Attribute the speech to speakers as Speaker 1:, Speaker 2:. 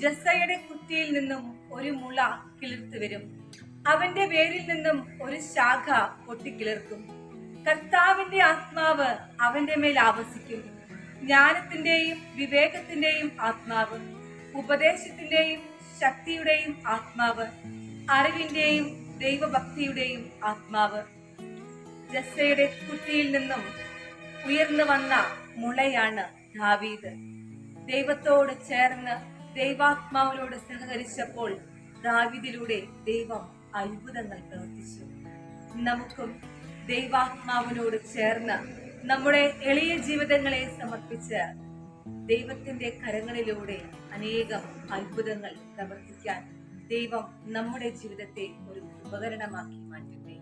Speaker 1: ജസയുടെ കുത്തിയിൽ നിന്നും ഒരു മുള കിളിർത്തു വരും. അവന്റെ വേരിൽ നിന്നും ഒരു ശാഖ പൊട്ടിക്കിളിർക്കും കർത്താവിന്റെ ആത്മാവ് അവന്റെ മേൽ ആവസിക്കും. ജ്ഞാനത്തിന്റെയും വിവേകത്തിന്റെയും ആത്മാവ് ഉപദേശത്തിന്റെയും ശക്തിയുടെയും ആത്മാവ് അറിവിന്റെയും ദൈവഭക്തിയുടെയും ആത്മാവ്. ജസ്സയുടെ കുറ്റിയിൽ നിന്നും ഉയർന്നു വന്ന മുളയാണ് ദാവീദ്. ദൈവത്തോട് ചേർന്ന് ദൈവാത്മാവിനോട് സഹകരിച്ചപ്പോൾ ദാവിദിലൂടെ ദൈവം അത്ഭുതങ്ങൾ പ്രവർത്തിച്ചു. നമുക്കും ദൈവാത്മാവിനോട് ചേർന്ന് നമ്മുടെ എളിയ ജീവിതങ്ങളെ സമർപ്പിച്ച് ദൈവത്തിന്റെ കരങ്ങളിലൂടെ അനേകം അത്ഭുതങ്ങൾ പ്രവർത്തിക്കാൻ ദൈവം നമ്മുടെ ജീവിതത്തെ ഒരു ഉപകരണമാക്കി മാറ്റട്ടെ